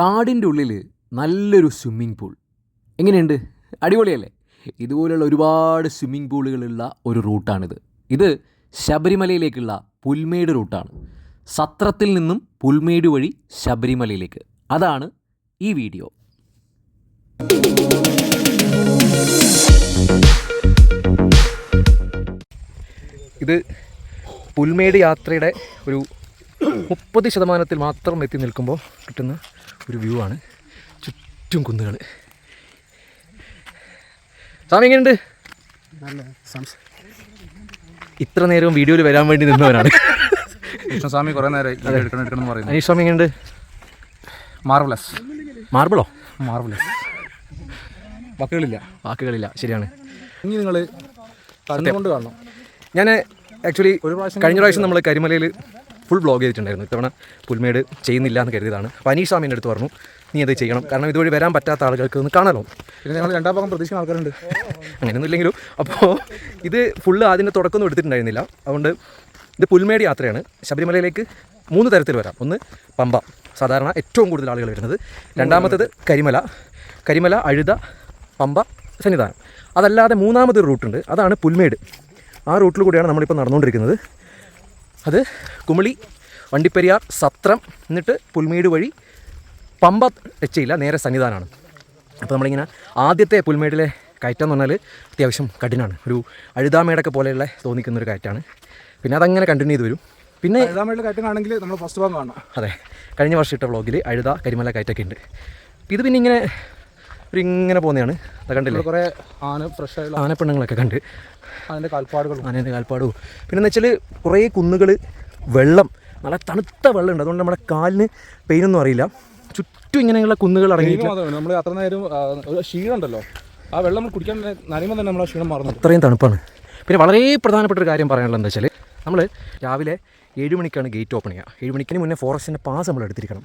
കാടിന്റെ ഉള്ളിൽ നല്ലൊരു സ്വിമ്മിംഗ് പൂൾ. എങ്ങനെയുണ്ട്? അടിപൊളിയല്ലേ? ഇതുപോലെയുള്ള ഒരുപാട് സ്വിമ്മിംഗ് പൂളുകളുള്ള ഒരു റൂട്ടാണിത്. ഇത് ശബരിമലയിലേക്കുള്ള പുൽമേട് റൂട്ടാണ്. സത്രത്തിൽ നിന്നും പുൽമേട് വഴി ശബരിമലയിലേക്ക്. അതാണ് ഈ വീഡിയോ. ഇത് പുൽമേട് യാത്രയുടെ ഒരു മുപ്പത് ശതമാനത്തിൽ മാത്രം എത്തി നിൽക്കുമ്പോൾ കിട്ടുന്ന ഒരു വ്യൂ ആണ്. ചുറ്റും കുന്നുകൾ സ്വാമി എങ്ങനെയുണ്ട്? ഇത്ര നേരവും വീഡിയോയിൽ വരാൻ വേണ്ടി നിന്നവരാണ് കൃഷ്ണസ്വാമി കുറേ നേരം എടുക്കണം എടുക്കണം എന്ന് പറയുന്നു. അനീഷ് സ്വാമി എങ്ങനെയുണ്ട്? മാർബിളസ് മാർബിളോ മാർബിളസ് വാക്കുകളില്ല. വാക്കുകളില്ല. ശരിയാണ്. ഇനി നിങ്ങൾ കൊണ്ട് കാണണം. ഞാൻ ആക്ച്വലി ഒരു പ്രാവശ്യം കഴിഞ്ഞ പ്രാവശ്യം നമ്മൾ കരിമലയിൽ ഫുൾ ബ്ലോഗ് ചെയ്തിട്ടുണ്ടായിരുന്നു. ഇത്തവണ പുൽമേട് ചെയ്യുന്നില്ല എന്ന് കരുതിയതാണ്. അപ്പോൾ അനീഷ് സ്വാമിന്റെ അടുത്ത് പറഞ്ഞു നീ അത് ചെയ്യണം. കാരണം ഇതുവഴി വരാൻ പറ്റാത്ത ആളുകൾക്ക് ഒന്ന് കാണാലോ പിന്നെ ഞങ്ങൾ രണ്ടാം ഭാഗം പ്രതീക്ഷിക്കുന്ന ആൾക്കാരുണ്ട്. അങ്ങനെയൊന്നും ഇല്ലെങ്കിലും അപ്പോൾ ഇത് ഫുള്ള് അതിന്റെ തുടക്കമൊന്നും എടുത്തിട്ടുണ്ടായിരുന്നില്ല. അതുകൊണ്ട് ഇത് പുൽമേട് യാത്രയാണ്. ശബരിമലയിലേക്ക് മൂന്ന് തരത്തിൽ വരാം. ഒന്ന് പമ്പ സാധാരണ ഏറ്റവും കൂടുതൽ ആളുകൾ വരുന്നത്. രണ്ടാമത്തേത് കരിമല. കരിമല അഴുത പമ്പ സന്നിധാനം. അതല്ലാതെ മൂന്നാമതൊരു റൂട്ടുണ്ട്. അതാണ് പുൽമേട്. ആ റൂട്ടിൽ കൂടിയാണ് നമ്മളിപ്പോൾ നടന്നുകൊണ്ടിരിക്കുന്നത്. അത് കുമിളി വണ്ടിപ്പെരിയാർ സത്രം എന്നിട്ട് പുൽമേട് വഴി പമ്പ ടച്ച് ചെയ്യില്ല നേരെ സന്നിധാനമാണ് അപ്പോൾ നമ്മളിങ്ങനെ ആദ്യത്തെ പുൽമേടിലെ കയറ്റം എന്ന് പറഞ്ഞാൽ അത്യാവശ്യം കഠിനാണ്. ഒരു അഴുതാമേടൊക്കെ പോലെയുള്ള തോന്നിക്കുന്ന ഒരു കയറ്റാണ്. പിന്നെ അതങ്ങനെ കണ്ടിന്യൂ ചെയ്ത് വരും. പിന്നെ അഴുതാമേടിലെ കയറ്റാണെങ്കിൽ നമ്മൾ ഫസ്റ്റ് ഭാഗം കാണണം അതെ കഴിഞ്ഞ വർഷം ഇട്ട വ്ളോഗിൽ അഴുത കരിമല കയറ്റൊക്കെ ഉണ്ട്. ഇത് പിന്നെ ഇങ്ങനെ ഒരു ഇങ്ങനെ പോകുന്നതാണ്. അത് കണ്ടില്ലേ? കുറേ ആന ഫ്രഷ് ആയിട്ടുള്ള ആനപ്പെണ്ണങ്ങളൊക്കെ കണ്ട്. അതിന്റെ കാൽപ്പാടുകളും. ആനേന്റെ കാൽപ്പാടും. പിന്നെ എന്ന് വെച്ചാൽ കുറേ കുന്നുകൾ വെള്ളം നല്ല തണുത്ത വെള്ളമുണ്ട് അതുകൊണ്ട് നമ്മുടെ കാലിന് പെയിനൊന്നും അറിയില്ല. ചുറ്റും ഇങ്ങനെയുള്ള കുന്നുകൾ അടങ്ങിയിട്ട് നമ്മൾ അത്ര നേരം ക്ഷീണമുണ്ടല്ലോ ആ വെള്ളം നമ്മൾ കുടിക്കാൻ നനയുമ്പോൾ തന്നെ നമ്മൾ ആ ക്ഷീണം മാറുന്നു അത്രയും തണുപ്പാണ്. പിന്നെ വളരെ പ്രധാനപ്പെട്ട ഒരു കാര്യം പറയാനുള്ളത് എന്താ വെച്ചാൽ നമ്മൾ രാവിലെ ഏഴ് മണിക്കാണ് ഗേറ്റ് ഓപ്പൺ ചെയ്യുക. ഏഴ് മണിക്കിന് മുന്നേ ഫോറസ്റ്റിന്റെ പാസ് നമ്മൾ എടുത്തിരിക്കണം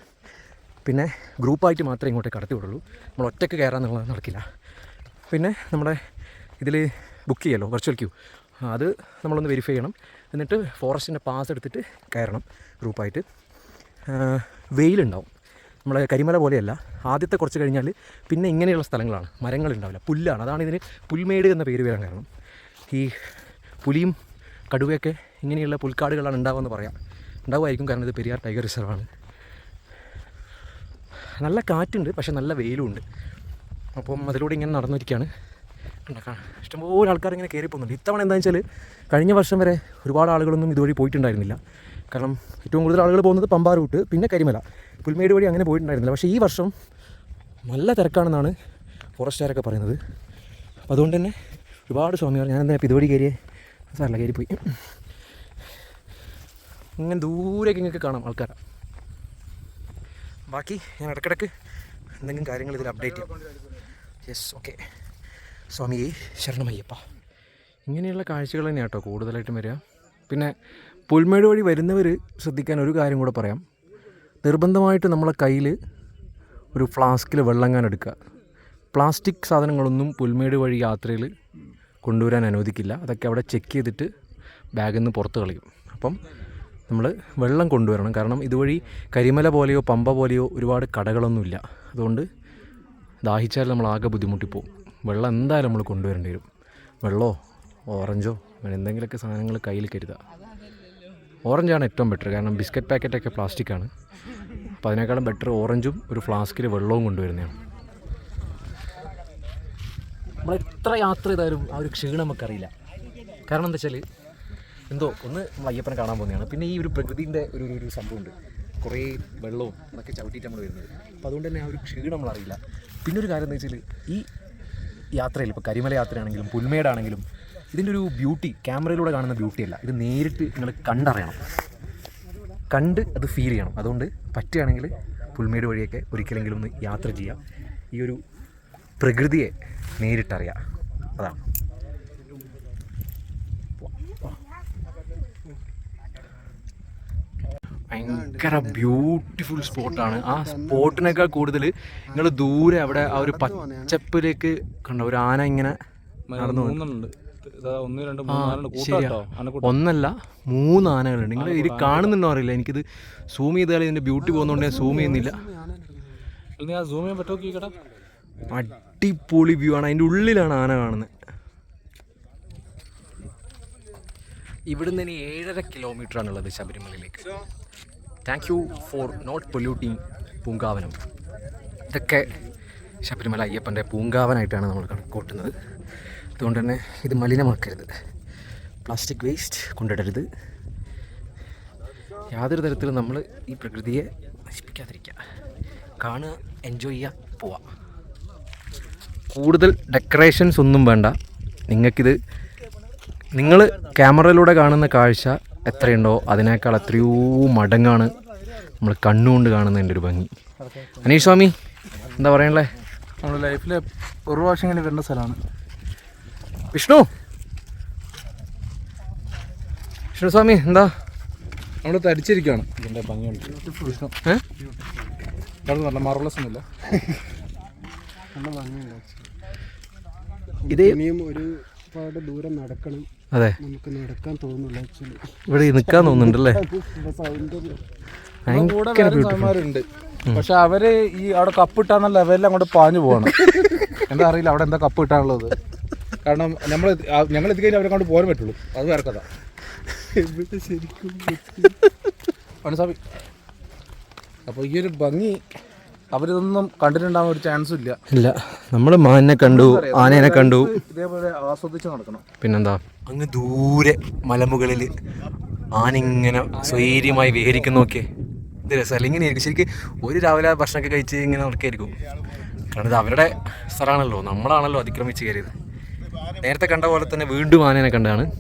പിന്നെ ഗ്രൂപ്പായിട്ട് മാത്രമേ ഇങ്ങോട്ടേക്ക് കടത്തി വിടുള്ളൂ നമ്മൾ ഒറ്റയ്ക്ക് കയറാന്നുള്ളത് നടക്കില്ല. പിന്നെ നമ്മുടെ ഇതിൽ ബുക്ക് ചെയ്യല്ലോ വെർച്വൽ ക്യൂ അത് നമ്മളൊന്ന് വെരിഫൈ ചെയ്യണം. എന്നിട്ട് ഫോറസ്റ്റിന്റെ പാസ് എടുത്തിട്ട് കയറണം ഗ്രൂപ്പായിട്ട്. വെയിലുണ്ടാവും. നമ്മളെ കരിമല പോലെയല്ല. ആദ്യത്തെ കുറച്ച് കഴിഞ്ഞാൽ പിന്നെ ഇങ്ങനെയുള്ള സ്ഥലങ്ങളാണ്. മരങ്ങളുണ്ടാവില്ല. പുല്ലാണ്. അതാണ് ഇതിന് പുൽമേട് എന്ന പേര് വരാൻ കാരണം. ഈ പുലിയും കടുവയൊക്കെ ഇങ്ങനെയുള്ള പുൽക്കാടുകളാണ് ഉണ്ടാവുമെന്ന് പറയാം. ഉണ്ടാവുമായിരിക്കും കാരണം ഇത് പെരിയാർ ടൈഗർ റിസർവാണ്. നല്ല കാറ്റുണ്ട് പക്ഷെ നല്ല വെയിലും ഉണ്ട് അപ്പം അതിലൂടെ ഇങ്ങനെ നടന്നിരിക്കുകയാണ് ഇഷ്ടംപോലെ ആൾക്കാർ ഇങ്ങനെ കയറി പോകുന്നുണ്ട് ഇത്തവണ എന്താണെന്ന് വെച്ചാൽ കഴിഞ്ഞ വർഷം വരെ ഒരുപാട് ആളുകളൊന്നും ഇതുവഴി പോയിട്ടുണ്ടായിരുന്നില്ല. കാരണം ഏറ്റവും കൂടുതൽ ആളുകൾ പോകുന്നത് പമ്പാർ റൂട്ട് പിന്നെ കരിമല. പുൽമേട് വഴി അങ്ങനെ പോയിട്ടുണ്ടായിരുന്നില്ല. പക്ഷേ ഈ വർഷം നല്ല തിരക്കാണെന്നാണ് ഫോറസ്റ്റുകാരൊക്കെ പറയുന്നത്. അപ്പോൾ അതുകൊണ്ട് തന്നെ ഒരുപാട് സ്വാമിമാർ ഞാൻ എന്താ ഇതുവഴി കയറിയേ സാറല്ല കയറിപ്പോയി. ഇങ്ങനെ ദൂരേക്ക് ഇങ്ങനെ കാണാം ആൾക്കാരെ. ബാക്കി ഞാൻ ഇടയ്ക്കിടയ്ക്ക് എന്തെങ്കിലും കാര്യങ്ങൾ ഇതിൽ അപ്ഡേറ്റ് ചെയ്യാം. യെസ് ഓക്കെ സ്വാമിയെ ശരണമയ്യപ്പ. ഇങ്ങനെയുള്ള കാഴ്ചകൾ തന്നെയാണ് കേട്ടോ കൂടുതലായിട്ടും വരിക. പിന്നെ പുൽമേട് വഴി വരുന്നവർ ശ്രദ്ധിക്കാൻ ഒരു കാര്യം കൂടെ പറയാം. നിർബന്ധമായിട്ട് നമ്മളെ കയ്യിൽ ഒരു ഫ്ലാസ്കിൽ വെള്ളങ്ങാൻ എടുക്കുക. പ്ലാസ്റ്റിക് സാധനങ്ങളൊന്നും പുൽമേട് വഴി യാത്രയിൽ കൊണ്ടുവരാൻ അനുവദിക്കില്ല. അതൊക്കെ അവിടെ ചെക്ക് ചെയ്തിട്ട് ബാഗിൽ നിന്ന് പുറത്ത് കളയും. അപ്പം നമ്മൾ വെള്ളം കൊണ്ടുവരണം. കാരണം ഇതുവഴി കരിമല പോലെയോ പമ്പ പോലെയോ ഒരുപാട് കടകളൊന്നുമില്ല. അതുകൊണ്ട് ദാഹിച്ചാൽ നമ്മൾ ആകെ ബുദ്ധിമുട്ടിപ്പോവും. വെള്ളം എന്തായാലും നമ്മൾ കൊണ്ടുവരേണ്ടി വരും. വെള്ളമോ ഓറഞ്ചോ അങ്ങനെ എന്തെങ്കിലുമൊക്കെ സാധനങ്ങൾ കയ്യിൽ കരുതുക ഓറഞ്ചാണ് ഏറ്റവും ബെറ്റർ കാരണം ബിസ്ക്കറ്റ് പാക്കറ്റൊക്കെ പ്ലാസ്റ്റിക്കാണ് അപ്പോൾ അതിനേക്കാളും ബെറ്റർ ഓറഞ്ചും ഒരു ഫ്ലാസ്കിൽ വെള്ളവും കൊണ്ടുവരുന്നതാണ്. നമ്മൾ എത്ര യാത്ര ചെയ്താലും ആ ഒരു ക്ഷീണം നമുക്കറിയില്ല. കാരണം എന്താ വെച്ചാൽ എന്തോ ഒന്ന് നമ്മൾ അയ്യപ്പനെ കാണാൻ പോകുന്നതാണ്. പിന്നെ ഈ ഒരു പ്രകൃതിന്റെ ഒരു ഒരു- സംഭവമുണ്ട്. കുറേ വെള്ളവും അതൊക്കെ ചവിട്ടിയിട്ട് നമ്മൾ വരുന്നത്. അപ്പോൾ അതുകൊണ്ട് തന്നെ ആ ഒരു ക്ഷീണം നമ്മളറിയില്ല. പിന്നെ ഒരു കാര്യം എന്ന് വെച്ചാൽ ഈ യാത്രയിൽ ഇപ്പോൾ കരിമല യാത്രയാണെങ്കിലും പുൽമേടാണെങ്കിലും ഇതിന്റെ ഒരു ബ്യൂട്ടി ക്യാമറയിലൂടെ കാണുന്ന ബ്യൂട്ടി അല്ല. ഇത് നേരിട്ട് നിങ്ങൾ കണ്ടറിയണം. കണ്ട് അത് ഫീൽ ചെയ്യണം. അതുകൊണ്ട് പറ്റുകയാണെങ്കിൽ പുൽമേട് വഴിയൊക്കെ ഒരിക്കലെങ്കിലും ഒന്ന് യാത്ര ചെയ്യാം ഈ ഒരു പ്രകൃതിയെ നേരിട്ടറിയാം അതാണ്. ഭയങ്കര ബ്യൂട്ടിഫുൾ സ്പോട്ടാണ് ആ സ്പോട്ടിനേക്കാൾ കൂടുതൽ നിങ്ങൾ ദൂരെ അവിടെ ആ ഒരു പച്ചപ്പിലേക്ക് കണ്ട ഒരു ആന ഇങ്ങനെ നടന്നു ഒന്നല്ല മൂന്ന് ആനകളുണ്ട്. നിങ്ങൾ ഇത് കാണുന്നുണ്ടോ അറിയില്ല. എനിക്കിത് സൂം ചെയ്താൽ ഇതിന്റെ ബ്യൂട്ടി പോകുന്നതുകൊണ്ട് ഞാൻ സൂം ചെയ്യുന്നില്ല. അടിപൊളി വ്യൂ ആണ്. അതിന്റെ ഉള്ളിലാണ് ആന കാണുന്നത്. ഇവിടുന്ന് ഇനി ഏഴര കിലോമീറ്റർ ആണുള്ളത് ശബരിമലയിലേക്ക്. Thank you for not polluting Poonkavanam. ഇതൊക്കെ ശബരിമല അയ്യപ്പന്റെ പൂങ്കാവനായിട്ടാണ് നമ്മൾ കണക്കൂട്ടുന്നത്. അതുകൊണ്ട് തന്നെ ഇത് മലിനമാക്കരുത്. Plastic waste കൊണ്ടിടരുത്. യാതൊരു തരത്തിലും നമ്മൾ ഈ പ്രകൃതിയെ നശിപ്പിക്കാതിരിക്കുക. കാണുക എൻജോയ് ചെയ്യുക പോവാം കൂടുതൽ ഡെക്കറേഷൻസ് ഒന്നും വേണ്ട. നിങ്ങൾക്കിത് നിങ്ങൾ ക്യാമറയിലൂടെ കാണുന്ന കാഴ്ച എത്രയുണ്ടോ അതിനേക്കാൾ എത്രയോ മടങ്ങാണ് നമ്മൾ കണ്ണുകൊണ്ട് കാണുന്നതിന്റെ ഒരു ഭംഗി. അനീഷ് സ്വാമി എന്താ പറയണല്ലേ നമ്മുടെ ലൈഫിൽ ഒരു പ്രാവശ്യം ഇങ്ങനെ വരേണ്ട സ്ഥലമാണ്. വിഷ്ണു? വിഷ്ണു സ്വാമി എന്താ? നമ്മൾ തരിച്ചിരിക്കുകയാണ് ഇതിന്റെ ഭംഗി കണ്ടിട്ട് വിഷ്ണു. ഏ? നല്ല മാർവലസ് ഒന്നുമില്ല. ഇത് ഇനിയും ഒരുപാട് ദൂരം നടക്കണം. അതെ. നമുക്ക് നടക്കാൻ തോന്നുന്നില്ല ആക്ച്വലി ഇവിടെ നിൽക്കാൻ തോന്നുന്നുണ്ടല്ലേ? ഭയങ്കര പക്ഷെ അവർ ഈ അവിടെ കപ്പ് ഇട്ടാന്ന ലെവലിൽ അങ്ങോട്ട് പാഞ്ഞു പോകണം. എന്താ അറിയില്ല അവിടെ എന്താ കപ്പ് ഇട്ടാനുള്ളത്? കാരണം നമ്മൾ ഞങ്ങൾ എത്തിക്കഴിഞ്ഞാൽ അവരെ കൊണ്ട് പോകാൻ പറ്റുള്ളൂ. അത് വേറെ കഥ. ഇവിടെ ശരിക്കും മനസ്സാവി അപ്പോൾ ഈ ഒരു ഭംഗി അവരിതൊന്നും കണ്ടിട്ടുണ്ടാവാൻ ഒരു ചാൻസും ഇല്ല. ഇല്ല. നമ്മൾ മാനിനെ കണ്ടു ആനേനെ കണ്ടു. ഇതേപോലെ ആസ്വദിച്ച് നടക്കണം. പിന്നെന്താ? അങ്ങ് ദൂരെ മലമുകളിൽ ആനിങ്ങനെ സ്വൈര്യമായി വിഹരിക്കുന്നു നോക്കിയേ. ഇത് രസമല്ല? ഇങ്ങനെ ആയിരിക്കും. ശരിക്കും ഒരു രാവിലെ ഭക്ഷണമൊക്കെ കഴിച്ച് ഇങ്ങനെ നടക്കായിരിക്കും. കാരണം ഇത് അവരുടെ സ്ഥലമാണല്ലോ. നമ്മളാണല്ലോ അതിക്രമിച്ച് കയറിയത്. നേരത്തെ കണ്ട പോലെ തന്നെ വീണ്ടും ആനേനെ കണ്ടാണ്.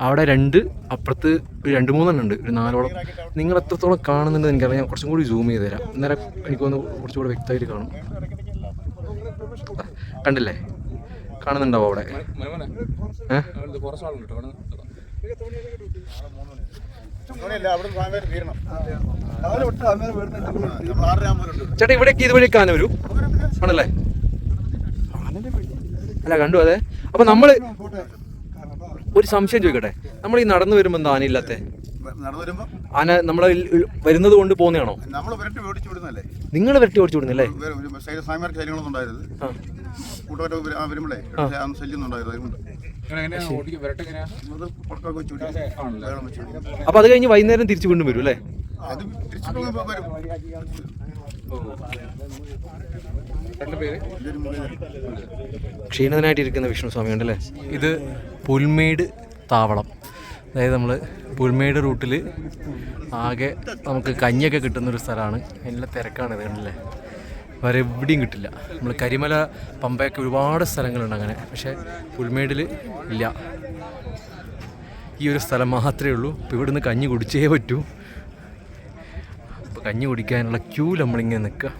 അവിടെ രണ്ട് അപ്പുറത്ത് രണ്ട് മൂന്നെണ്ണം ഉണ്ട്. ഒരു നാലോളം. നിങ്ങൾ എത്രത്തോളം കാണുന്നുണ്ട് എനിക്കറിയാം. കുറച്ചും കൂടി സൂം ചെയ്ത് തരാം. അന്നേരം എനിക്കൊന്ന് കുറച്ചും കുറച്ചുകൂടി വ്യക്തമായിട്ട് കാണും. കണ്ടില്ലേ? കാണുന്നുണ്ടാവും അവിടെ ചേട്ടാ ഇവിടേക്ക് ഇതുവഴി കാന വരൂ ആണല്ലേ അല്ല കണ്ടു അതെ അപ്പൊ നമ്മൾ ഒരു സംശയം ചോദിക്കട്ടെ നമ്മൾ ഈ നടന്നു വരുമ്പോ എന്താ ആനയില്ലാത്ത ആന നമ്മളെ വരുന്നത് കൊണ്ട് പോകുന്നതാണോ നിങ്ങൾ വരട്ടി ഓടിച്ചു വിടുന്നല്ലേ വരുമ്പോഴേ ശല്യം. അപ്പൊ അത് കഴിഞ്ഞ് വൈകുന്നേരം തിരിച്ചു വീണ്ടും വരും അല്ലേ? അത് തിരിച്ചു വരും. വിഷ്ണു സ്വാമി ഉണ്ടല്ലേ? ഇത് പുൽമേട് താവളം. അതായത് നമ്മൾ പുൽമേട് റൂട്ടിൽ ആകെ നമുക്ക് കഞ്ഞിയൊക്കെ കിട്ടുന്നൊരു സ്ഥലമാണ്. നല്ല തിരക്കാണ് ഇത് കണ്ടില്ലേ? വേറെ എവിടെയും കിട്ടില്ല. നമ്മൾ കരിമല പമ്പയൊക്കെ ഒരുപാട് സ്ഥലങ്ങളുണ്ട് അങ്ങനെ. പക്ഷേ പുൽമേടിൽ ഇല്ല. ഈ ഒരു സ്ഥലം മാത്രമേ ഉള്ളൂ. ഇപ്പോൾ ഇവിടുന്ന് കഞ്ഞി കുടിച്ചേ പറ്റൂ. അപ്പോൾ കഞ്ഞി കുടിക്കാനുള്ള ക്യൂ നമ്മളിങ്ങനെ നിൽക്കുക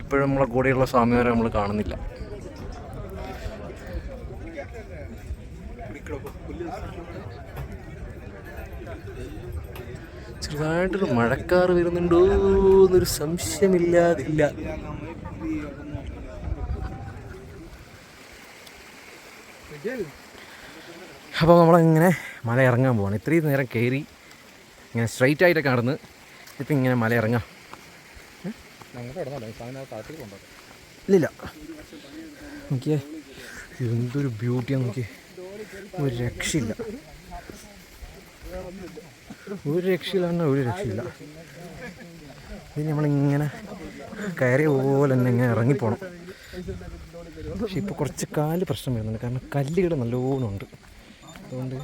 ഇപ്പോഴും നമ്മളെ കൂടെയുള്ള സ്വാമിമാരെ നമ്മൾ കാണുന്നില്ല. ചെറുതായിട്ടൊരു മഴക്കാറ് വരുന്നുണ്ടോ എന്നൊരു സംശയമില്ലാതില്ല. അപ്പോൾ നമ്മളിങ്ങനെ മല ഇറങ്ങാൻ പോവാണ്. ഇത്രയും നേരം കയറി ഇങ്ങനെ സ്ട്രൈറ്റ് ആയിട്ട് കടന്ന് ഇപ്പം ഇങ്ങനെ മല ഇറങ്ങാം. ഇല്ലില്ല. നോക്കിയേ. എന്തൊരു ബ്യൂട്ടിയാണ് നോക്കിയേ. ഒരു രക്ഷയില്ല. ഒരു രക്ഷയില്ല പറഞ്ഞാൽ ഒരു രക്ഷയില്ല. ഇത് നമ്മളിങ്ങനെ കയറിയ പോലെ തന്നെ ഇങ്ങനെ ഇറങ്ങിപ്പോണം. പക്ഷെ ഇപ്പോൾ കുറച്ച് കാൽ പ്രശ്നം വരുന്നുണ്ട്. കാരണം കല്ലുകൾ നല്ലോണം ഉണ്ട്. അതുകൊണ്ട്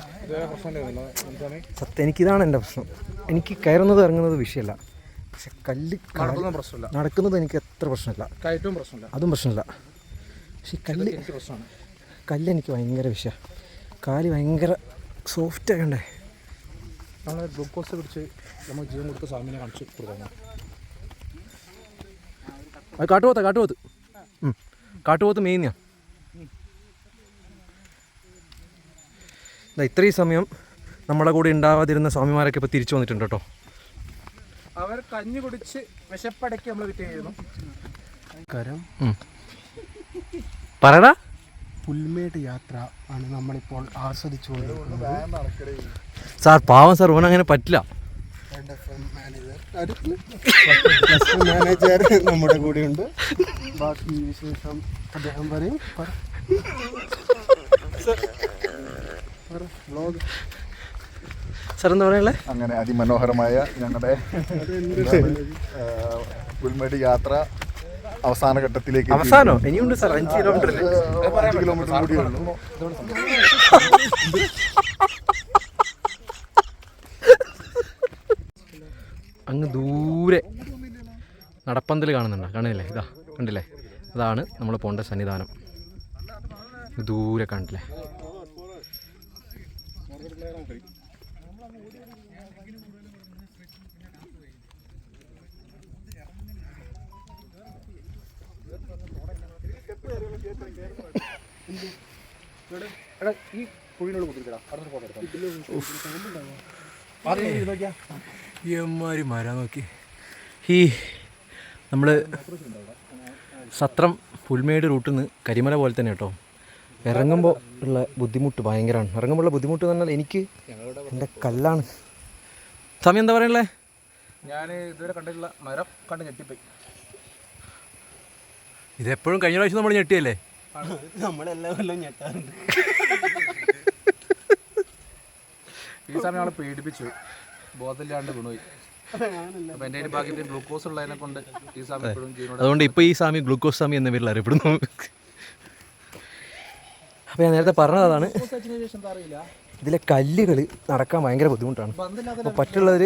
സത്യം എനിക്കിതാണ് എന്റെ പ്രശ്നം. എനിക്ക് കയറുന്നത് ഇറങ്ങുന്നത് വിഷയമല്ല. പക്ഷെ കല്ല് പ്രശ്നമില്ല. നടക്കുന്നത് എനിക്ക് എത്ര പ്രശ്നമില്ല. കയറ്റവും പ്രശ്നമില്ല. അതും പ്രശ്നമില്ല. പക്ഷെ കല്ല് പ്രശ്നമാണ്. കല്ല് എനിക്ക് ഭയങ്കര വിഷയമാണ് കാൽ ഭയങ്കര സോഫ്റ്റ് ആകണ്ടേ നമ്മൾ ഗ്ലൂക്കോസ് പിടിച്ച് നമ്മൾ ജീവൻ കൊടുത്ത സ്വാമിനെ കാണിച്ച് കൊടുക്കാം. അത് കാട്ടുപോത്ത കാട്ടുപോത്ത്. കാട്ടുപോത്ത് മെയിനാ ഇതാ ഇത്രയും സമയം നമ്മളെ കൂടെ ഉണ്ടാവാതിരുന്ന സ്വാമിമാരൊക്കെ ഇപ്പോൾ തിരിച്ചു വന്നിട്ടുണ്ട് കേട്ടോ. അവർ കഞ്ഞി കുടിച്ച് വിശപ്പടക്കി നമ്മൾ വിറ്റുകയായിരുന്നു കരം. പറടാ പുൽമേട് യാത്ര ആണ് നമ്മളിപ്പോൾ ആസ്വദിച്ചുകൊണ്ടിരിക്കുന്നത്. സാർ പാവം സാർ ഓൻ അങ്ങനെ പറ്റില്ല മാനേജർ നമ്മുടെ കൂടെയുണ്ട്. ബാക്കി വിശേഷം അദ്ദേഹം പറയും. പറ. വ്ളോഗ് സാർ എന്താ പറയുള്ളത് അങ്ങനെ അതിമനോഹരമായ ഞങ്ങളുടെ പുൽമേട് യാത്ര അവസാന ഘട്ടത്തിലേക്ക് അവസാനോ? ഇനിയുണ്ട് സാർ അഞ്ച് കിലോമീറ്റർ അഞ്ച് കിലോമീറ്റർ കൂടിയേ ഉള്ളൂ. അങ്ങ് ദൂരെ നടപ്പന്തൽ കാണുന്നുണ്ട്. കാണുന്നില്ലേ? ഇതാ കണ്ടില്ലേ? അതാണ് നമ്മൾ പോണ്ട സന്നിധാനം. ദൂരെ കണ്ടില്ലേ? എമ്മാരി മരം നോക്കി. ഈ നമ്മൾ സത്രം പുൽമേട് റൂട്ടിൽ നിന്ന് കരിമല പോലെ തന്നെ കേട്ടോ. ഇറങ്ങുമ്പോൾ ഉള്ള ബുദ്ധിമുട്ട് ഭയങ്കരമാണ് ഇറങ്ങുമ്പോൾ ഉള്ള ബുദ്ധിമുട്ട് എന്ന് പറഞ്ഞാൽ എനിക്ക് എന്റെ കല്ലാണ്. സമയം എന്താ പറയണല്ലേ ഞാൻ ഇതുവരെ കണ്ടിട്ടുള്ള മരം കണ്ട് ഞെട്ടിപ്പോയി. ഇതെപ്പോഴും കഴിഞ്ഞ പ്രാവശ്യം നമ്മൾ ഞെട്ടിയല്ലേ? നമ്മളെല്ലാ കൊല്ലം ഞെട്ടാറുണ്ട്. ഈ സമയം ആളെ പേടിപ്പിച്ചു ബോധമില്ലാണ്ട് വീണുപോയി. അപ്പം ഗ്ലൂക്കോസ് ഉള്ളതിനെ കൊണ്ട് ഈ സമയം അതുകൊണ്ട് ഇപ്പോൾ ഈ സ്വാമി ഗ്ലൂക്കോസ് സ്വാമി എന്ന പേരിൽ അറിയപ്പെടുന്നു. അപ്പോൾ ഞാൻ നേരത്തെ പറഞ്ഞതാണ് ഇതിലെ കല്ലുകൾ നടക്കാൻ ഭയങ്കര ബുദ്ധിമുട്ടാണ്. അപ്പോൾ പറ്റുള്ളവർ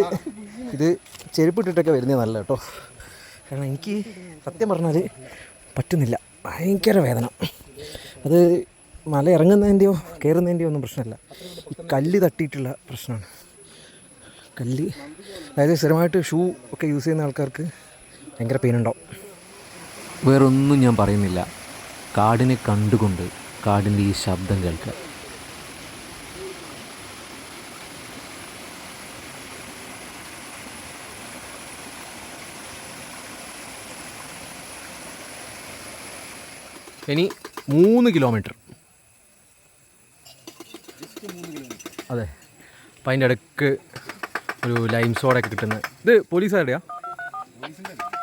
ഇത് ചെരുപ്പിട്ടിട്ടൊക്കെ വരുന്നത് നല്ല കേട്ടോ. കാരണം എനിക്ക് സത്യം പറഞ്ഞാൽ പറ്റുന്നില്ല. ഭയങ്കര വേദന. അത് മല ഇറങ്ങുന്നതിന്റെയോ കയറുന്നതിന്റെയോ ഒന്നും പ്രശ്നമല്ല. ഈ കല്ല് തട്ടിയിട്ടുള്ള പ്രശ്നമാണ്. കല്ല് അതായത് സ്ഥിരമായിട്ട് ഷൂ ഒക്കെ യൂസ് ചെയ്യുന്ന ആൾക്കാർക്ക് ഭയങ്കര പെയിൻ ഉണ്ടാവും വേറൊന്നും ഞാൻ പറയുന്നില്ല. കാടിനെ കണ്ടുകൊണ്ട് കാടിന്റെ ഈ ശബ്ദം കേൾക്കുക. ഇനി മൂന്ന് കിലോമീറ്റർ അതെ. അപ്പം അതിന്റെ ഇടയ്ക്ക് ഒരു ലൈം സോഡൊക്കെ കിട്ടുന്നത് ഇത് പോലീസുകാരുടെയാ?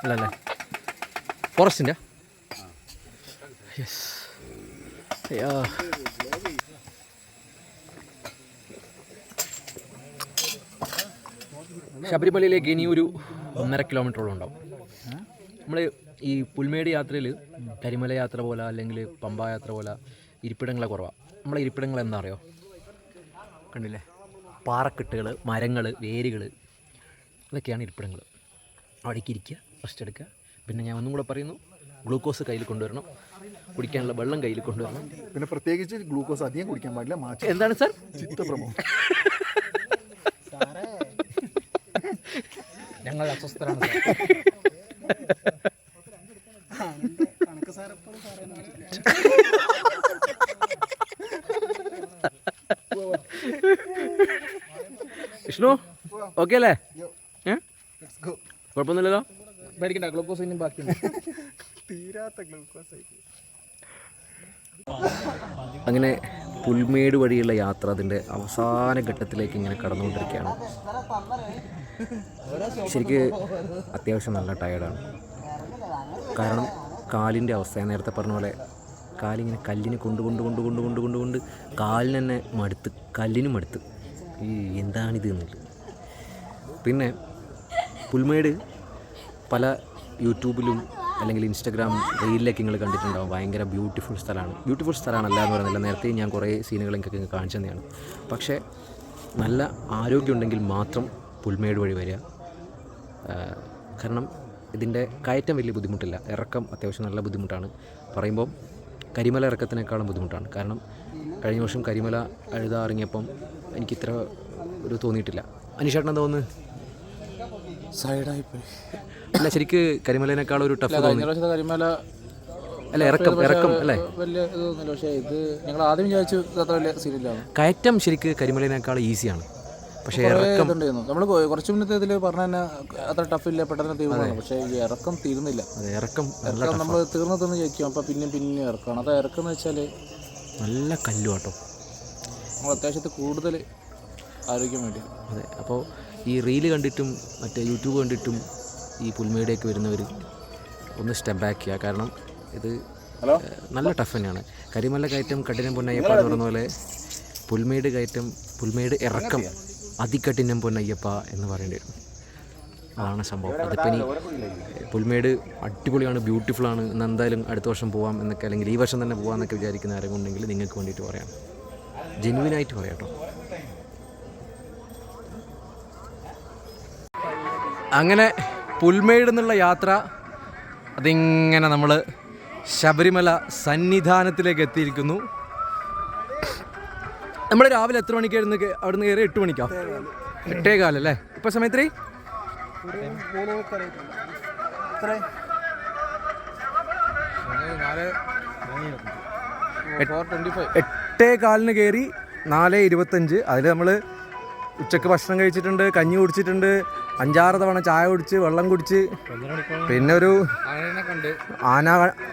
അല്ലല്ലേ? ഫോറസ്റ്റിന്റെ യെസ് അയ്യാ. ശബരിമലയിലേക്ക് ഇനി ഒരു ഒന്നര കിലോമീറ്ററോളം ഉണ്ടാവും. നമ്മൾ ഈ പുൽമേട് യാത്രയിൽ കരിമല യാത്ര പോലെ അല്ലെങ്കിൽ പമ്പ യാത്ര പോലെ ഇരിപ്പിടങ്ങളെ കുറവാണ് നമ്മളെ ഇരിപ്പിടങ്ങൾ എന്താ അറിയോ? കണ്ടില്ലേ? പാറക്കെട്ടുകൾ മരങ്ങൾ വേരുകൾ ഇതൊക്കെയാണ് ഇരിപ്പിടങ്ങൾ അവിടേക്ക് ഇരിക്കുക റെസ്റ്റ് എടുക്കുക. പിന്നെ ഞാൻ ഒന്നും കൂടെ പറയുന്നു ഗ്ലൂക്കോസ് കയ്യിൽ കൊണ്ടുവരണം. കുടിക്കാനുള്ള വെള്ളം കയ്യിൽ കൊണ്ടുവരണം. പിന്നെ പ്രത്യേകിച്ച് ഗ്ലൂക്കോസ് അധികം കുടിക്കാൻ പാടില്ല മാറ്റി എന്താണ് സാർ? ചിത്രപ്രമോ ഞങ്ങൾ അസ്വസ്ഥരാണ് വിഷ്ണു ഓക്കെ അല്ലേ? ഏ? കുഴപ്പമൊന്നുമില്ലല്ലോ? മേടിക്കണ്ട ഗ്ലൂക്കോസ് ഇനിയും ബാക്കിയുണ്ട്. തീരാത്ത ഗ്ലൂക്കോസ് അങ്ങനെ പുൽമേട് വഴിയുള്ള യാത്ര അതിന്റെ അവസാന ഘട്ടത്തിലേക്ക് ഇങ്ങനെ കടന്നുകൊണ്ടിരിക്കുകയാണ്. ശരിക്ക് അത്യാവശ്യം നല്ല ടയർഡാണ് കാരണം കാലിന്റെ അവസ്ഥ ഞാൻ നേരത്തെ പറഞ്ഞ പോലെ കാലിങ്ങനെ കല്ലിന് കൊണ്ട് കൊണ്ട് കൊണ്ട് കൊണ്ട് കൊണ്ട് കൊണ്ട് കൊണ്ട് കാലിന് തന്നെ മടുത്ത് കല്ലിനും മടുത്ത്. ഈ എന്താണിത് എന്നുള്ളത്? പിന്നെ പുൽമേട് പല യൂട്യൂബിലും അല്ലെങ്കിൽ ഇൻസ്റ്റഗ്രാം റീലിലൊക്കെ നിങ്ങൾ കണ്ടിട്ടുണ്ടാവും. ഭയങ്കര ബ്യൂട്ടിഫുൾ സ്ഥലമാണ്. ബ്യൂട്ടിഫുൾ സ്ഥലമാണല്ല എന്ന് പറയുന്നില്ല. നേരത്തെ ഞാൻ കുറേ സീനുകൾ എനിക്കൊക്കെ കാണിച്ചു തന്നെയാണ്. പക്ഷേ നല്ല ആരോഗ്യമുണ്ടെങ്കിൽ മാത്രം പുൽമേട് വഴി വരിക. കാരണം ഇതിന്റെ കയറ്റം വലിയ ബുദ്ധിമുട്ടില്ല. ഇറക്കം അത്യാവശ്യം നല്ല ബുദ്ധിമുട്ടാണ്. പറയുമ്പോൾ കരിമല ഇറക്കത്തിനേക്കാളും ബുദ്ധിമുട്ടാണ്. കാരണം കഴിഞ്ഞ വർഷം കരിമല എഴുതാ എനിക്കിത്ര ഒരു തോന്നിയിട്ടില്ല. അനിഷേട്ടൻ എന്താ തോന്നുന്നു സൈഡായിപ്പോയി. അല്ല ശരിക്ക് കരിമലേനേക്കാൾ ഒരു ടഫ് കഴിഞ്ഞ തോന്നി. പ്രാവശ്യത്തെ കരിമല അല്ല ഇറക്കം ഇറക്കം അല്ലേ? വലിയ ഇത് തോന്നില്ല പക്ഷേ ഇത് ഞങ്ങൾ ആദ്യം വിചാരിച്ചു അത്ര വലിയ കയറ്റം ശരിക്ക് കരിമലേനേക്കാൾ ഈസിയാണ് പക്ഷേ ഇറക്കം നമ്മൾ കുറച്ച് മുന്നത്തെ ഇതിൽ പറഞ്ഞ തന്നെ അത്ര ഇല്ല പെട്ടെന്ന് തീർന്നു പക്ഷേ ഈ ഇറക്കം തീരുന്നില്ല അതെ ഇറക്കം ഇറക്കം നമ്മൾ തീർന്നു തീർന്ന് ചോദിക്കും അപ്പോൾ പിന്നെയും പിന്നെയും ഇറക്കണം. അത് ഇറക്കം എന്ന് വെച്ചാൽ നല്ല കല്ലു കേട്ടോ നമ്മൾ അത്യാവശ്യത്തിൽ കൂടുതൽ ആരോഗ്യം വേണ്ടി. അതെ അപ്പോൾ ഈ റീൽ കണ്ടിട്ടും മറ്റേ യൂട്യൂബ് കണ്ടിട്ടും ഈ പുൽമേടേക്ക് വരുന്നവർ ഒന്ന് സ്റ്റെപ്പ് ബാക്ക് ചെയ്യുക കാരണം ഇത് നല്ല ടഫ് തന്നെയാണ്. കരിമല കയറ്റം കഠിനം പൊന്നയ്യപ്പ എന്ന് പറയുന്ന പോലെ പുൽമേട് കയറ്റം പുൽമേട് ഇറക്കം അതികഠിനം പൊന്നയ്യപ്പ എന്ന് പറയേണ്ടി വരും. അതാണ് സംഭവം. അതിപ്പോൾ ഇനി പുൽമേട് അടിപൊളിയാണ് ബ്യൂട്ടിഫുള്ളാണ് ആണ്. ഇന്ന് എന്തായാലും അടുത്ത വർഷം പോവാം എന്നൊക്കെ അല്ലെങ്കിൽ ഈ വർഷം തന്നെ പോകാം എന്നൊക്കെ വിചാരിക്കുന്ന ആരെങ്കിലും ഉണ്ടെങ്കിൽ നിങ്ങൾക്ക് വേണ്ടിയിട്ട് പറയാം. ജെന്വിനായിട്ട് പറയാം കേട്ടോ. അങ്ങനെ പുൽമേട് എന്നുള്ള യാത്ര അതിങ്ങനെ നമ്മൾ ശബരിമല സന്നിധാനത്തിലേക്ക് എത്തിയിരിക്കുന്നു. നമ്മൾ രാവിലെ എത്ര മണിക്കായിരുന്നു അവിടുന്ന് കയറി എട്ട് മണിക്കാ? എട്ടേ കാലല്ലേ ഇപ്പൊ സമയത്ത് എട്ടേ. കാലിന് കയറി നാല് ഇരുപത്തഞ്ച്. അതിൽ നമ്മൾ ഉച്ചയ്ക്ക് ഭക്ഷണം കഴിച്ചിട്ടുണ്ട് കഞ്ഞി കുടിച്ചിട്ടുണ്ട് അഞ്ചാറ് തവണ ചായ കുടിച്ച് വെള്ളം കുടിച്ച്. പിന്നെ ഒരു ആന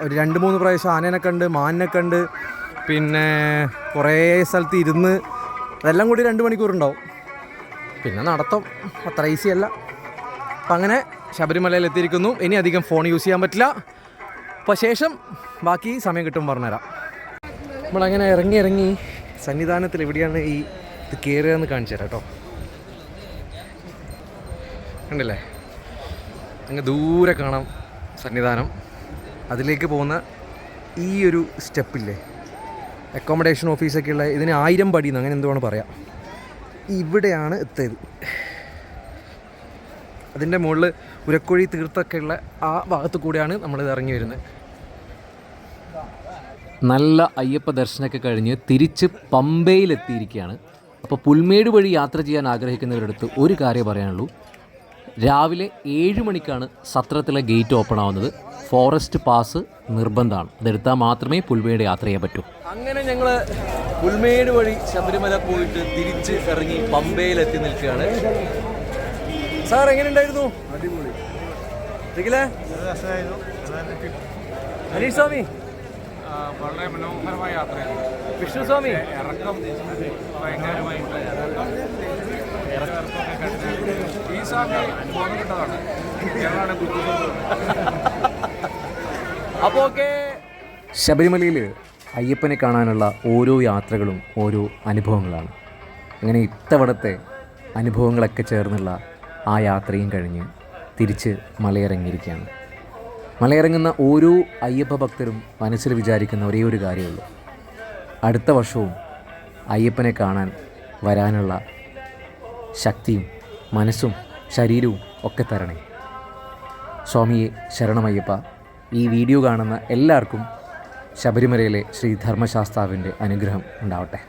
ഒരു രണ്ട് മൂന്ന് പ്രാവശ്യം ആനേനെ കണ്ട് മാനിനെ കണ്ട്. പിന്നെ കുറേ സ്ഥലത്ത് ഇരുന്ന് അതെല്ലാം കൂടി രണ്ട് മണിക്കൂറുണ്ടാവും. പിന്നെ നടത്തം അത്ര ഈസി അല്ല. അപ്പം അങ്ങനെ ശബരിമലയിൽ എത്തിയിരിക്കുന്നു. ഇനി അധികം ഫോൺ യൂസ് ചെയ്യാൻ പറ്റില്ല. അപ്പോൾ ശേഷം ബാക്കി സമയം കിട്ടും പറഞ്ഞുതരാം. നമ്മളങ്ങനെ ഇറങ്ങി ഇറങ്ങി സന്നിധാനത്തിൽ എവിടെയാണ് ഈ ഇത് കയറുക എന്ന് കാണിച്ചു തരാം കേട്ടോ. കണ്ടില്ലേ? അങ്ങ് ദൂരെ കാണാം സന്നിധാനം. അതിലേക്ക് പോകുന്ന ഈ ഒരു സ്റ്റെപ്പില്ലേ? അക്കോമഡേഷൻ ഓഫീസൊക്കെ ഉള്ള ഇതിന് ആയിരം പടി എന്ന് അങ്ങനെ എന്തുവാണ് പറയാം. ഇവിടെയാണ് എത്തിയത്. അതിന്റെ മുകളിൽ ഉരക്കുഴി തീർത്തൊക്കെ ഉള്ള ആ ഭാഗത്ത് കൂടെയാണ് നമ്മളിത് ഇറങ്ങി വരുന്നത്. നല്ല അയ്യപ്പ ദർശനമൊക്കെ കഴിഞ്ഞ് തിരിച്ച് പമ്പയിലെത്തിയിരിക്കുകയാണ്. അപ്പോൾ പുൽമേട് വഴി യാത്ര ചെയ്യാൻ ആഗ്രഹിക്കുന്നവരടുത്ത് ഒരു കാര്യം പറയാനുള്ളൂ. രാവിലെ ഏഴ് മണിക്കാണ് സത്രത്തിലെ ഗേറ്റ് ഓപ്പൺ ആവുന്നത്. ഫോറസ്റ്റ് പാസ് നിർബന്ധമാണ്. അതെടുത്താൽ മാത്രമേ പുൽമേട് യാത്ര ചെയ്യാൻ പറ്റൂ. അങ്ങനെ ഞങ്ങൾ പുൽമേട് വഴി ശബരിമല പോയിട്ട് തിരിച്ച് ഇറങ്ങി പമ്പയിലെത്തി നിൽക്കുകയാണ്. സാർ എങ്ങനെയുണ്ടായിരുന്നു? അടിപൊളി. അനീഷ് സ്വാമി വളരെ മനോഹരമായ യാത്രയാണ്. വിഷ്ണു സ്വാമി ഇറക്കം ഭയങ്കരമായിട്ട് ഈ സ്വാമി ബോധം കിട്ടതാണ് ഞങ്ങളാണ് അപ്പോൾ ഓക്കെ ശബരിമലയിൽ അയ്യപ്പനെ കാണാനുള്ള ഓരോ യാത്രകളും ഓരോ അനുഭവങ്ങളാണ്. അങ്ങനെ ഇത്തവണത്തെ അനുഭവങ്ങളൊക്കെ ചേർന്നുള്ള ആ യാത്രയും കഴിഞ്ഞ് തിരിച്ച് മലയിറങ്ങിയിരിക്കുകയാണ്. മലയിറങ്ങുന്ന ഓരോ അയ്യപ്പ ഭക്തരും മനസ്സിൽ വിചാരിക്കുന്ന ഒരേ ഒരു കാര്യമുള്ളൂ. അടുത്ത വർഷവും അയ്യപ്പനെ കാണാൻ വരാനുള്ള ശക്തിയും മനസ്സും ശരീരവും ഒക്കെ തരണേ. സ്വാമിയെ ശരണമയ്യപ്പ ഈ വീഡിയോ കാണുന്ന എല്ലാവർക്കും ശബരിമലയിലെ ശ്രീ ധർമ്മശാസ്താവിന്റെ അനുഗ്രഹം ഉണ്ടാവട്ടെ.